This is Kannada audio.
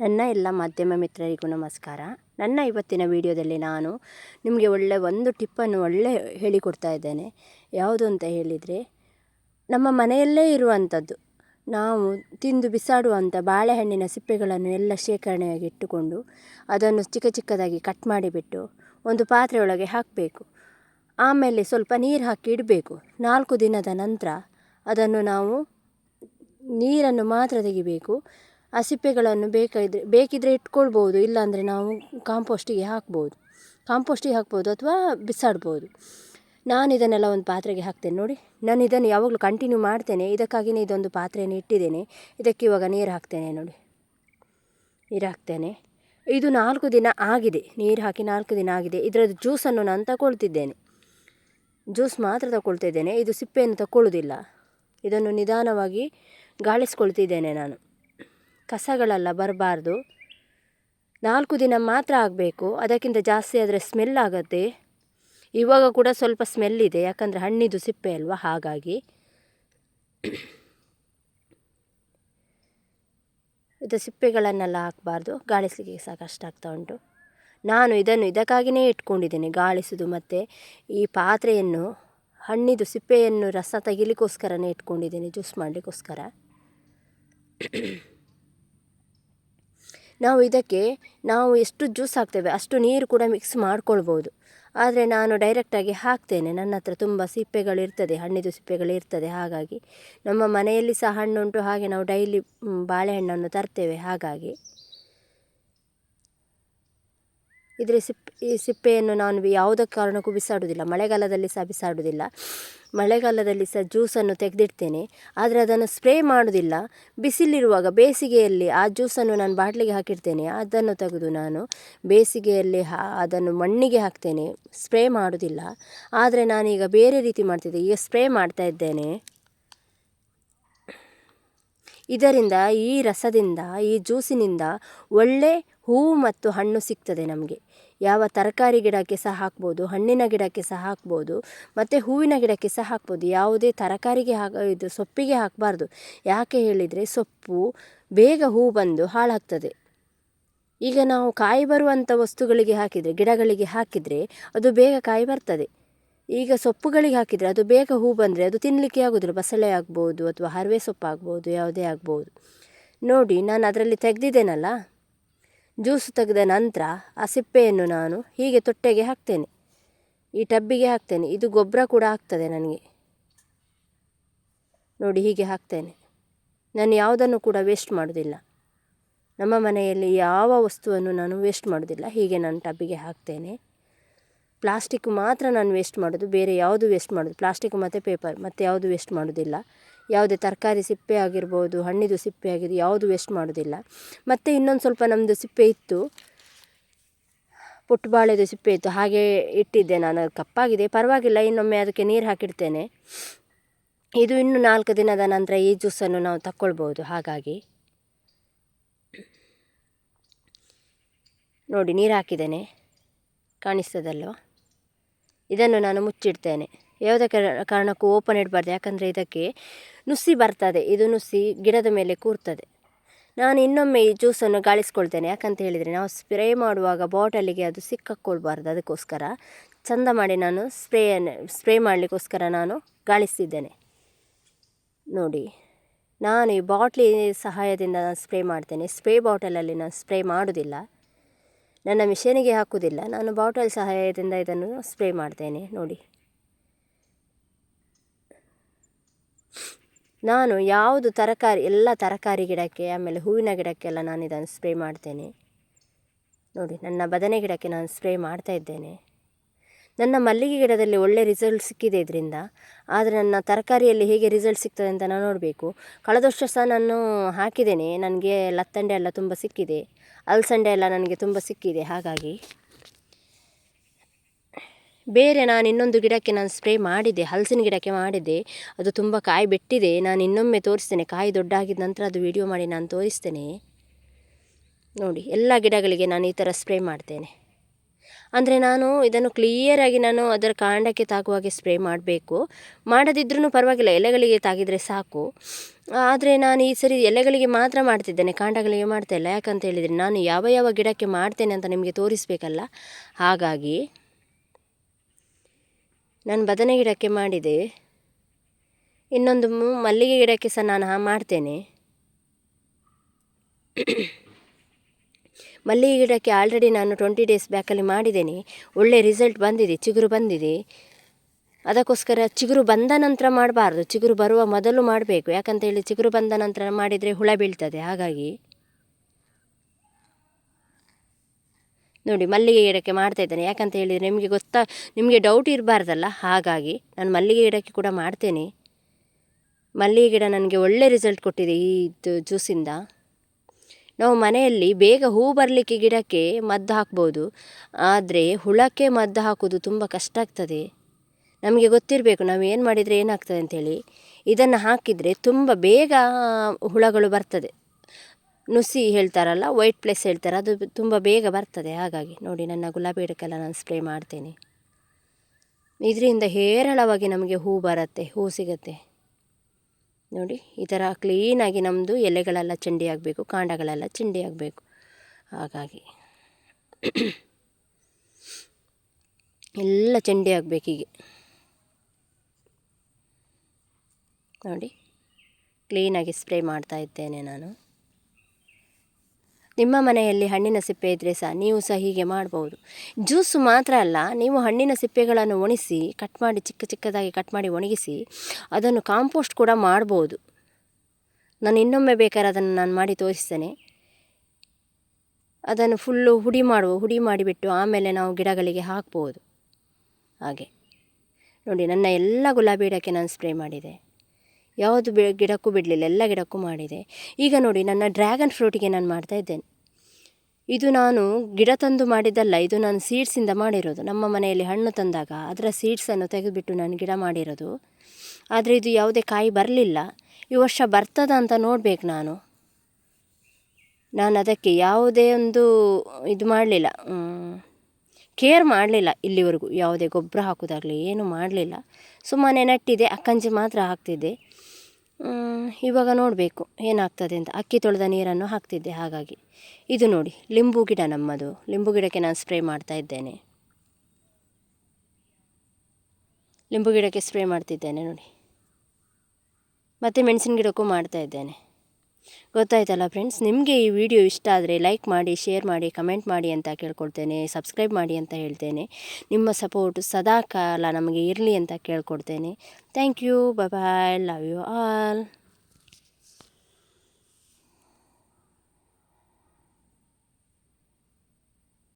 ನನ್ನ ಎಲ್ಲ ಮಾಧ್ಯಮ ಮಿತ್ರರಿಗೂ ನಮಸ್ಕಾರ. ನನ್ನ ಇವತ್ತಿನ ವಿಡಿಯೋದಲ್ಲಿ ನಾನು ನಿಮಗೆ ಒಳ್ಳೆ ಒಂದು ಟಿಪ್ಪನ್ನು ಒಳ್ಳೆ ಹೇಳಿಕೊಡ್ತಾ ಇದ್ದೇನೆ. ಯಾವುದು ಅಂತ ಹೇಳಿದರೆ, ನಮ್ಮ ಮನೆಯಲ್ಲೇ ಇರುವಂಥದ್ದು, ನಾವು ತಿಂದು ಬಿಸಾಡುವಂಥ ಬಾಳೆಹಣ್ಣಿನ ಸಿಪ್ಪೆಗಳನ್ನು ಎಲ್ಲ ಶೇಖರಣೆಯಾಗಿ ಇಟ್ಟುಕೊಂಡು ಅದನ್ನು ಚಿಕ್ಕ ಚಿಕ್ಕದಾಗಿ ಕಟ್ ಮಾಡಿಬಿಟ್ಟು ಒಂದು ಪಾತ್ರೆಯೊಳಗೆ ಹಾಕಬೇಕು. ಆಮೇಲೆ ಸ್ವಲ್ಪ ನೀರು ಹಾಕಿ ಇಡಬೇಕು. ನಾಲ್ಕು ದಿನದ ನಂತರ ಅದನ್ನು ನಾವು ನೀರನ್ನು ಮಾತ್ರ ತೆಗಿಬೇಕು. ಆ ಸಿಪ್ಪೆಗಳನ್ನು ಬೇಕಾದರೆ ಬೇಕಿದ್ದರೆ ಇಟ್ಕೊಳ್ಬೋದು, ಇಲ್ಲಾಂದರೆ ನಾವು ಕಾಂಪೋಸ್ಟಿಗೆ ಹಾಕ್ಬೋದು. ಕಾಂಪೋಸ್ಟಿಗೆ ಹಾಕ್ಬೋದು ಅಥವಾ ಬಿಸಾಡ್ಬೋದು. ನಾನು ಇದನ್ನೆಲ್ಲ ಒಂದು ಪಾತ್ರೆಗೆ ಹಾಕ್ತೇನೆ ನೋಡಿ. ನಾನು ಇದನ್ನು ಯಾವಾಗಲೂ ಕಂಟಿನ್ಯೂ ಮಾಡ್ತೇನೆ. ಇದಕ್ಕಾಗಿಯೇ ಇದೊಂದು ಪಾತ್ರೆಯನ್ನು ಇಟ್ಟಿದ್ದೇನೆ. ಇದಕ್ಕೆ ಇವಾಗ ನೀರು ಹಾಕ್ತೇನೆ ನೋಡಿ. ನೀರು ಹಾಕ್ತೇನೆ. ಇದು ನಾಲ್ಕು ದಿನ ಆಗಿದೆ. ನೀರು ಹಾಕಿ ನಾಲ್ಕು ದಿನ ಆಗಿದೆ. ಇದರದ್ದು ಜ್ಯೂಸನ್ನು ನಾನು ತಗೊಳ್ತಿದ್ದೇನೆ. ಜ್ಯೂಸ್ ಮಾತ್ರ ತಗೊಳ್ತಿದ್ದೇನೆ. ಇದು ಸಿಪ್ಪೆಯನ್ನು ತಗೊಳ್ಳೋದಿಲ್ಲ ಇದನ್ನು ನಿಧಾನವಾಗಿ ಗಾಳಿಸ್ಕೊಳ್ತಿದ್ದೇನೆ ನಾನು. ಕಸಗಳೆಲ್ಲ ಬರಬಾರ್ದು. ನಾಲ್ಕು ದಿನ ಮಾತ್ರ ಆಗಬೇಕು. ಅದಕ್ಕಿಂತ ಜಾಸ್ತಿ ಆದರೆ ಸ್ಮೆಲ್ ಆಗುತ್ತೆ. ಇವಾಗ ಕೂಡ ಸ್ವಲ್ಪ ಸ್ಮೆಲ್ ಇದೆ. ಯಾಕಂದರೆ ಹಣ್ಣಿದು ಸಿಪ್ಪೆ ಅಲ್ವಾ? ಹಾಗಾಗಿ. ಇದು ಸಿಪ್ಪೆಗಳನ್ನೆಲ್ಲ ಹಾಕಬಾರ್ದು. ಗಾಳಿಸಲಿಕ್ಕೆ ಸಹ ಕಷ್ಟ ಆಗ್ತಾ ಉಂಟು. ನಾನು ಇದನ್ನು ಇದಕ್ಕಾಗಿಯೇ ಇಟ್ಕೊಂಡಿದ್ದೇನೆ. ಗಾಳಿಸೋದು ಮತ್ತು ಈ ಪಾತ್ರೆಯನ್ನು, ಹಣ್ಣಿದು ಸಿಪ್ಪೆಯನ್ನು ರಸ ತೆಗಿಲಿಕ್ಕೋಸ್ಕರನೇ ಇಟ್ಕೊಂಡಿದ್ದೇನೆ. ಜ್ಯೂಸ್ ಮಾಡಲಿಕ್ಕೋಸ್ಕರ. ನಾವು ಇದಕ್ಕೆ, ನಾವು ಎಷ್ಟು ಜ್ಯೂಸ್ ಹಾಕ್ತೇವೆ, ಅಷ್ಟು ನೀರು ಕೂಡ ಮಿಕ್ಸ್ ಮಾಡ್ಕೊಳ್ಬೋದು. ಆದರೆ ನಾನು ಡೈರೆಕ್ಟಾಗಿ ಹಾಕ್ತೇನೆ. ನನ್ನ ಹತ್ರ ತುಂಬ ಸಿಪ್ಪೆಗಳು ಇರ್ತದೆ, ಹಣ್ಣಿದು ಸಿಪ್ಪೆಗಳು ಇರ್ತದೆ, ಹಾಗಾಗಿ. ನಮ್ಮ ಮನೆಯಲ್ಲಿ ಸಹ ಹಣ್ಣುಂಟು, ಹಾಗೆ ನಾವು ಡೈಲಿ ಬಾಳೆಹಣ್ಣನ್ನು ತರ್ತೇವೆ, ಹಾಗಾಗಿ. ಇದರ ಸಿಪ್ಪೆ ಈ ಸಿಪ್ಪೆಯನ್ನು ನಾನು ಯಾವುದೇ ಕಾರಣಕ್ಕೂ ಬಿಸಾಡುವುದಿಲ್ಲ. ಮಳೆಗಾಲದಲ್ಲಿ ಸಹ ಬಿಸಾಡುವುದಿಲ್ಲ. ಮಳೆಗಾಲದಲ್ಲಿ ಸಹ ಜ್ಯೂಸನ್ನು ತೆಗೆದಿಡ್ತೇನೆ. ಆದರೆ ಅದನ್ನು ಸ್ಪ್ರೇ ಮಾಡುವುದಿಲ್ಲ. ಬಿಸಿಲಿರುವಾಗ ಬೇಸಿಗೆಯಲ್ಲಿ ಆ ಜ್ಯೂಸನ್ನು ನಾನು ಬಾಟ್ಲಿಗೆ ಹಾಕಿಡ್ತೇನೆ. ಅದನ್ನು ತೆಗೆದು ನಾನು ಬೇಸಿಗೆಯಲ್ಲಿ ಅದನ್ನು ಮಣ್ಣಿಗೆ ಹಾಕ್ತೇನೆ. ಸ್ಪ್ರೇ ಮಾಡುವುದಿಲ್ಲ. ಆದರೆ ನಾನೀಗ ಬೇರೆ ರೀತಿ ಮಾಡ್ತಿದ್ದೆ. ಈಗ ಸ್ಪ್ರೇ ಮಾಡ್ತಾ ಇದ್ದೇನೆ. ಇದರಿಂದ ಈ ರಸದಿಂದ, ಈ ಜ್ಯೂಸಿನಿಂದ ಒಳ್ಳೆ ಹೂವು ಮತ್ತು ಹಣ್ಣು ಸಿಗ್ತದೆ ನಮಗೆ. ಯಾವ ತರಕಾರಿ ಗಿಡಕ್ಕೆ ಸಹ ಹಾಕ್ಬೋದು, ಹಣ್ಣಿನ ಗಿಡಕ್ಕೆ ಸಹ ಹಾಕ್ಬೋದು, ಮತ್ತು ಹೂವಿನ ಗಿಡಕ್ಕೆ ಸಹ ಹಾಕ್ಬೋದು. ಯಾವುದೇ ತರಕಾರಿಗೆ ಹಾಕ, ಇದು ಸೊಪ್ಪಿಗೆ ಹಾಕಬಾರ್ದು. ಯಾಕೆ ಹೇಳಿದರೆ ಸೊಪ್ಪು, ಬೇಗ ಹೂ ಬಂದು ಹಾಳಾಗ್ತದೆ. ಈಗ ನಾವು ಕಾಯಿ ಬರುವಂಥ ವಸ್ತುಗಳಿಗೆ ಹಾಕಿದರೆ, ಗಿಡಗಳಿಗೆ ಹಾಕಿದರೆ ಅದು ಬೇಗ ಕಾಯಿ ಬರ್ತದೆ. ಈಗ ಸೊಪ್ಪುಗಳಿಗೆ ಹಾಕಿದರೆ ಅದು ಬೇಗ ಹೂ ಬಂದರೆ ಅದು ತಿನ್ನಲಿಕ್ಕೆ ಆಗೋದಿಲ್ಲ. ಬಸಳೆ ಆಗ್ಬೋದು ಅಥವಾ ಹರವೆ ಸೊಪ್ಪು ಆಗ್ಬೋದು ಯಾವುದೇ ಆಗ್ಬೋದು. ನೋಡಿ, ನಾನು ಅದರಲ್ಲಿ ತೆಗೆದಿದ್ದೇನಲ್ಲ? ಜ್ಯೂಸ್ ತೆಗೆದ ನಂತರ ಆ ಸಿಪ್ಪೆಯನ್ನು ನಾನು ಹೀಗೆ ತೊಟ್ಟೆಗೆ ಹಾಕ್ತೇನೆ. ಈ ಟಬ್ಬಿಗೆ ಹಾಕ್ತೇನೆ. ಇದು ಗೊಬ್ಬರ ಕೂಡ ಆಗ್ತದೆ ನನಗೆ. ನೋಡಿ, ಹೀಗೆ ಹಾಕ್ತೇನೆ. ನಾನು ಯಾವುದನ್ನು ಕೂಡ ವೇಸ್ಟ್ ಮಾಡೋದಿಲ್ಲ. ನಮ್ಮ ಮನೆಯಲ್ಲಿ ಯಾವ ವಸ್ತುವನ್ನು ನಾನು ವೇಸ್ಟ್ ಮಾಡೋದಿಲ್ಲ. ಹೀಗೆ ನಾನು ಟಬ್ಬಿಗೆ ಹಾಕ್ತೇನೆ. ಪ್ಲಾಸ್ಟಿಕ್ ಮಾತ್ರ ನಾನು ವೇಸ್ಟ್ ಮಾಡೋದು. ಬೇರೆ ಯಾವುದು ವೇಸ್ಟ್ ಮಾಡೋದು? ಪ್ಲಾಸ್ಟಿಕ್ ಮತ್ತು ಪೇಪರ್ ಮತ್ತು ಯಾವುದು ವೇಸ್ಟ್ ಮಾಡೋದಿಲ್ಲ. ಯಾವುದೇ ತರಕಾರಿ ಸಿಪ್ಪೆ ಆಗಿರ್ಬೋದು, ಹಣ್ಣಿದು ಸಿಪ್ಪೆ ಆಗಿದ್ದು ಯಾವುದು ವೇಸ್ಟ್ ಮಾಡೋದಿಲ್ಲ. ಮತ್ತು ಇನ್ನೊಂದು ಸ್ವಲ್ಪ ನಮ್ಮದು ಸಿಪ್ಪೆ ಇತ್ತು. ಪುಟ್ಟಬಾಳೆದು ಸಿಪ್ಪೆ ಇತ್ತು. ಹಾಗೆ ಇಟ್ಟಿದ್ದೆ ನಾನು. ಅದು ಕಪ್ಪಾಗಿದೆ. ಪರವಾಗಿಲ್ಲ, ಇನ್ನೊಮ್ಮೆ ಅದಕ್ಕೆ ನೀರು ಹಾಕಿಡ್ತೇನೆ. ಇದು ಇನ್ನು ನಾಲ್ಕು ದಿನದ ನಂತರ ಈ ಜ್ಯೂಸನ್ನು ನಾವು ತಕ್ಕೊಳ್ಬೋದು. ಹಾಗಾಗಿ ನೋಡಿ, ನೀರು ಹಾಕಿದ್ದೇನೆ. ಕಾಣಿಸ್ತದಲ್ವ? ಇದನ್ನು ನಾನು ಮುಚ್ಚಿಡ್ತೇನೆ. ಯಾವುದೇ ಕಾರಣಕ್ಕೂ ಓಪನ್ ಇಡಬಾರ್ದು ಯಾಕಂದರೆ ಇದಕ್ಕೆ ನುಸಿ ಬರ್ತದೆ. ಇದು ನುಸಿ ಗಿಡದ ಮೇಲೆ ಕೂರ್ತದೆ. ನಾನು ಇನ್ನೊಮ್ಮೆ ಈ ಜ್ಯೂಸನ್ನು ಗಾಳಿಸ್ಕೊಳ್ತೇನೆ. ಯಾಕಂತ ಹೇಳಿದರೆ ನಾವು ಸ್ಪ್ರೇ ಮಾಡುವಾಗ ಬಾಟಲಿಗೆ ಅದು ಸಿಕ್ಕಾಕ್ಕೊಳ್ಬಾರ್ದು ಅದಕ್ಕೋಸ್ಕರ ಚಂದ ಮಾಡಿ ನಾನು ಸ್ಪ್ರೇಯನ್ನು ಸ್ಪ್ರೇ ಮಾಡಲಿಕ್ಕೋಸ್ಕರ ನಾನು ಗಾಳಿಸ್ತಿದ್ದೇನೆ. ನೋಡಿ, ನಾನು ಈ ಬಾಟ್ಲಿ ಸಹಾಯದಿಂದ ನಾನು ಸ್ಪ್ರೇ ಮಾಡ್ತೇನೆ. ಸ್ಪ್ರೇ ಬಾಟಲಲ್ಲಿ ನಾನು ಸ್ಪ್ರೇ ಮಾಡೋದಿಲ್ಲ. ನನ್ನ ಮಿಷನಿಗೆ ಹಾಕುವುದಿಲ್ಲ ನಾನು ಬಾಟಲ್ ಸಹಾಯದಿಂದ ಇದನ್ನು ಸ್ಪ್ರೇ ಮಾಡ್ತೇನೆ. ನೋಡಿ. ನಾನು ಯಾವುದು ತರಕಾರಿ, ಎಲ್ಲ ತರಕಾರಿ ಗಿಡಕ್ಕೆ, ಆಮೇಲೆ ಹೂವಿನ ಗಿಡಕ್ಕೆಲ್ಲ ನಾನು ಇದನ್ನು ಸ್ಪ್ರೇ ಮಾಡ್ತೇನೆ. ನೋಡಿ, ನನ್ನ ಬದನೆ ಗಿಡಕ್ಕೆ ನಾನು ಸ್ಪ್ರೇ ಮಾಡ್ತಾ ಇದ್ದೇನೆ. ನನ್ನ ಮಲ್ಲಿಗೆ ಗಿಡದಲ್ಲಿ ಒಳ್ಳೆ ರಿಸಲ್ಟ್ ಸಿಕ್ಕಿದೆ ಇದರಿಂದ. ಆದರೆ ನನ್ನ ತರಕಾರಿಯಲ್ಲಿ ಹೇಗೆ ರಿಸಲ್ಟ್ ಸಿಗ್ತದೆ ಅಂತ ನಾನು ನೋಡಬೇಕು. ಕಳೆದ ವರ್ಷ ಸಹ ನಾನು ಹಾಕಿದ್ದೇನೆ. ನನಗೆ ಲತ್ತಂಡೆ ಎಲ್ಲ ತುಂಬ ಸಿಕ್ಕಿದೆ. ಅಲಸಂಡೆ ಎಲ್ಲ ನನಗೆ ತುಂಬ ಸಿಕ್ಕಿದೆ, ಹಾಗಾಗಿ. ಬೇರೆ ನಾನು ಇನ್ನೊಂದು ಗಿಡಕ್ಕೆ ನಾನು ಸ್ಪ್ರೇ ಮಾಡಿದೆ, ಹಲಸಿನ ಗಿಡಕ್ಕೆ ಮಾಡಿದೆ. ಅದು ತುಂಬ ಕಾಯಿ ಬಿಟ್ಟಿದೆ. ನಾನು ಇನ್ನೊಮ್ಮೆ ತೋರಿಸ್ತೇನೆ. ಕಾಯಿ ದೊಡ್ಡಾಗಿದ್ದ ನಂತರ ಅದು ವಿಡಿಯೋ ಮಾಡಿ ನಾನು ತೋರಿಸ್ತೇನೆ. ನೋಡಿ, ಎಲ್ಲ ಗಿಡಗಳಿಗೆ ನಾನು ಈ ಥರ ಸ್ಪ್ರೇ ಮಾಡ್ತೇನೆ. ಅಂದರೆ ನಾನು ಇದನ್ನು ಕ್ಲಿಯರಾಗಿ ನಾನು ಅದರ ಕಾಂಡಕ್ಕೆ ತಾಗುವಾಗೆ ಸ್ಪ್ರೇ ಮಾಡಬೇಕು. ಮಾಡದಿದ್ರೂ ಪರವಾಗಿಲ್ಲ, ಎಲೆಗಳಿಗೆ ತಾಗಿದರೆ ಸಾಕು. ಆದರೆ ನಾನು ಈ ಸರಿ ಎಲೆಗಳಿಗೆ ಮಾತ್ರ ಮಾಡ್ತಿದ್ದೇನೆ, ಕಾಂಡಗಳಿಗೆ ಮಾಡ್ತಾ ಇಲ್ಲ. ಯಾಕಂತ ಹೇಳಿದರೆ ನಾನು ಯಾವ ಯಾವ ಗಿಡಕ್ಕೆ ಮಾಡ್ತೇನೆ ಅಂತ ನಿಮಗೆ ತೋರಿಸಬೇಕಲ್ಲ. ಹಾಗಾಗಿ ನಾನು ಬದನೆ ಗಿಡಕ್ಕೆ ಮಾಡಿದೆ. ಇನ್ನೊಂದು ಮಲ್ಲಿಗೆ ಗಿಡಕ್ಕೆ ಸಹ ನಾನು ಮಾಡ್ತೇನೆ. ಮಲ್ಲಿಗೆ ಗಿಡಕ್ಕೆ ಆಲ್ರೆಡಿ ನಾನು ಟ್ವೆಂಟಿ ಡೇಸ್ ಬ್ಯಾಕಲ್ಲಿ ಮಾಡಿದ್ದೇನೆ. ಒಳ್ಳೆ ರಿಸಲ್ಟ್ ಬಂದಿದೆ, ಚಿಗುರು ಬಂದಿದೆ. ಅದಕ್ಕೋಸ್ಕರ ಚಿಗುರು ಬಂದ ನಂತರ ಮಾಡಬಾರ್ದು. ಚಿಗುರು ಬರುವ ಮೊದಲು ಮಾಡಬೇಕು. ಯಾಕಂತ ಹೇಳಿ ಚಿಗುರು ಬಂದ ನಂತರ ಮಾಡಿದರೆ ಹುಳ ಬೀಳ್ತದೆ. ಹಾಗಾಗಿ ನೋಡಿ, ಮಲ್ಲಿಗೆ ಗಿಡಕ್ಕೆ ಮಾಡ್ತಾ ಇದ್ದೇನೆ. ಯಾಕಂತ ಹೇಳಿದರೆ ನಿಮಗೆ ಗೊತ್ತಾ, ನಿಮಗೆ ಡೌಟ್ ಇರಬಾರ್ದಲ್ಲ? ಹಾಗಾಗಿ ನಾನು ಮಲ್ಲಿಗೆ ಗಿಡಕ್ಕೆ ಕೂಡ ಮಾಡ್ತೇನೆ. ಮಲ್ಲಿಗೆ ಗಿಡ ನನಗೆ ಒಳ್ಳೆ ರಿಸಲ್ಟ್ ಕೊಟ್ಟಿದೆ ಈ ಇದು ಜ್ಯೂಸಿಂದ. ನಾವು ಮನೆಯಲ್ಲಿ ಬೇಗ ಹೂ ಬರಲಿಕ್ಕೆ ಗಿಡಕ್ಕೆ ಮದ್ದು ಹಾಕ್ಬೋದು. ಆದರೆ ಹುಳಕ್ಕೆ ಮದ್ದು ಹಾಕೋದು ತುಂಬ ಕಷ್ಟ ಆಗ್ತದೆ. ನಮಗೆ ಗೊತ್ತಿರಬೇಕು ನಾವು ಏನು ಮಾಡಿದರೆ ಏನಾಗ್ತದೆ ಅಂಥೇಳಿ ಇದನ್ನು ಹಾಕಿದರೆ ತುಂಬ ಬೇಗ ಹುಳಗಳು ಬರ್ತದೆ. ನುಸಿ ಹೇಳ್ತಾರಲ್ಲ ವೈಟ್ ಪ್ಲೇಸ್ ಹೇಳ್ತಾರೆ. ಅದು ತುಂಬ ಬೇಗ ಬರ್ತದೆ. ಹಾಗಾಗಿ ನೋಡಿ, ನನ್ನ ಗುಲಾಬಿ ಗಿಡಕ್ಕೆಲ್ಲ ನಾನು ಸ್ಪ್ರೇ ಮಾಡ್ತೇನೆ. ಇದರಿಂದ ಹೇರಳವಾಗಿ ನಮಗೆ ಹೂ ಬರುತ್ತೆ, ಹೂ ಸಿಗುತ್ತೆ. ನೋಡಿ, ಈ ಥರ ಕ್ಲೀನಾಗಿ ನಮ್ಮದು ಎಲೆಗಳೆಲ್ಲ ಚಂಡಿ ಆಗಬೇಕು, ಕಾಂಡಗಳೆಲ್ಲ ಚಂಡಿ ಆಗಬೇಕು. ಹಾಗಾಗಿ ಎಲ್ಲ ಚೆಂಡಿ ಆಗಬೇಕು ಹೀಗೆ. ನೋಡಿ ಕ್ಲೀನಾಗಿ ಸ್ಪ್ರೇ ಮಾಡ್ತಾ ಇದ್ದೇನೆ ನಾನು. ನಿಮ್ಮ ಮನೆಯಲ್ಲಿ ಹಣ್ಣಿನ ಸಿಪ್ಪೆ ಇದ್ದರೆ ಸಹ ನೀವು ಸಹ ಹೀಗೆ ಮಾಡ್ಬೋದು. ಜ್ಯೂಸು ಮಾತ್ರ ಅಲ್ಲ, ನೀವು ಹಣ್ಣಿನ ಸಿಪ್ಪೆಗಳನ್ನು ಒಣಿಸಿ ಕಟ್ ಮಾಡಿ ಚಿಕ್ಕ ಚಿಕ್ಕದಾಗಿ ಕಟ್ ಮಾಡಿ ಒಣಗಿಸಿ, ಅದನ್ನು ಕಾಂಪೋಸ್ಟ್ ಕೂಡ ಮಾಡ್ಬೋದು. ನಾನು ಇನ್ನೊಮ್ಮೆ ಬೇಕಾದ್ರೆ ಅದನ್ನು ನಾನು ಮಾಡಿ ತೋರಿಸ್ತೇನೆ. ಅದನ್ನು ಫುಲ್ಲು ಹುಡಿ ಮಾಡುವ, ಹುಡಿ ಮಾಡಿಬಿಟ್ಟು ಆಮೇಲೆ ನಾವು ಗಿಡಗಳಿಗೆ ಹಾಕ್ಬೋದು. ಹಾಗೆ. ನೋಡಿ, ನನ್ನ ಎಲ್ಲ ಗುಲಾಬಿ ಗಿಡಕ್ಕೆ ನಾನು ಸ್ಪ್ರೇ ಮಾಡಿದೆ. ಯಾವುದು ಬಿ ಗಿಡಕ್ಕೂ ಬಿಡಲಿಲ್ಲ, ಎಲ್ಲ ಗಿಡಕ್ಕೂ ಮಾಡಿದೆ. ಈಗ ನೋಡಿ, ನನ್ನ ಡ್ರ್ಯಾಗನ್ ಫ್ರೂಟಿಗೆ ನಾನು ಮಾಡ್ತಾ ಇದ್ದೇನೆ. ಇದು ನಾನು ಗಿಡ ತಂದು ಮಾಡಿದ್ದಲ್ಲ, ಇದು ನಾನು ಸೀಡ್ಸಿಂದ ಮಾಡಿರೋದು. ನಮ್ಮ ಮನೆಯಲ್ಲಿ ಹಣ್ಣು ತಂದಾಗ ಅದರ ಸೀಡ್ಸನ್ನು ತೆಗೆದುಬಿಟ್ಟು ನಾನು ಗಿಡ ಮಾಡಿರೋದು. ಆದರೆ ಇದು ಯಾವುದೇ ಕಾಯಿ ಬರಲಿಲ್ಲ. ಈ ವರ್ಷ ಬರ್ತದ ಅಂತ ನೋಡಬೇಕು ನಾನು. ನಾನು ಅದಕ್ಕೆ ಯಾವುದೇ ಒಂದು ಇದು ಮಾಡಲಿಲ್ಲ. ಕೇರ್ ಮಾಡಲಿಲ್ಲ ಇಲ್ಲಿವರೆಗೂ. ಯಾವುದೇ ಗೊಬ್ಬರ ಹಾಕೋದಾಗಲಿ, ಏನೂ ಮಾಡಲಿಲ್ಲ. ಸುಮ್ಮನೆ ನೆಟ್ಟಿದೆ, ಅಕ್ಕಂಜಿ ಮಾತ್ರ ಹಾಕ್ತಿದ್ದೆ. ಇವಾಗ ನೋಡಬೇಕು, ಏನಾಗ್ತದೆ ಅಂತ. ಅಕ್ಕಿ ತೊಳೆದ ನೀರನ್ನು ಹಾಕ್ತಿದ್ದೆ, ಹಾಗಾಗಿ. ಇದು ನೋಡಿ, ಲಿಂಬು ಗಿಡ ನಮ್ಮದು. ಲಿಂಬು ಗಿಡಕ್ಕೆ ನಾನು ಸ್ಪ್ರೇ ಮಾಡ್ತಾ ಇದ್ದೇನೆ. ಲಿಂಬು ಗಿಡಕ್ಕೆ ಸ್ಪ್ರೇ ಮಾಡ್ತಿದ್ದೇನೆ, ನೋಡಿ. ಮತ್ತು ಮೆಣಸಿನ ಗಿಡಕ್ಕೂ ಮಾಡ್ತಾ ಇದ್ದೇನೆ. ಗೊತ್ತಾಯ್ತಲ್ಲ ಫ್ರೆಂಡ್ಸ್ ನಿಮಗೆ ಈ ವಿಡಿಯೋ ಇಷ್ಟ ಆದರೆ ಲೈಕ್ ಮಾಡಿ ಶೇರ್ ಮಾಡಿ ಕಮೆಂಟ್ ಮಾಡಿ ಅಂತ ಕೇಳ್ಕೊಳ್ತೇನೆ ಸಬ್ಸ್ಕ್ರೈಬ್ ಮಾಡಿ ಅಂತ ಹೇಳ್ತೇನೆ. ನಿಮ್ಮ ಸಪೋರ್ಟ್ ಸದಾ ಕಾಲ ನಮಗೆ ಇರಲಿ ಅಂತ ಕೇಳ್ಕೊಡ್ತೇನೆ. Thank you bye love you all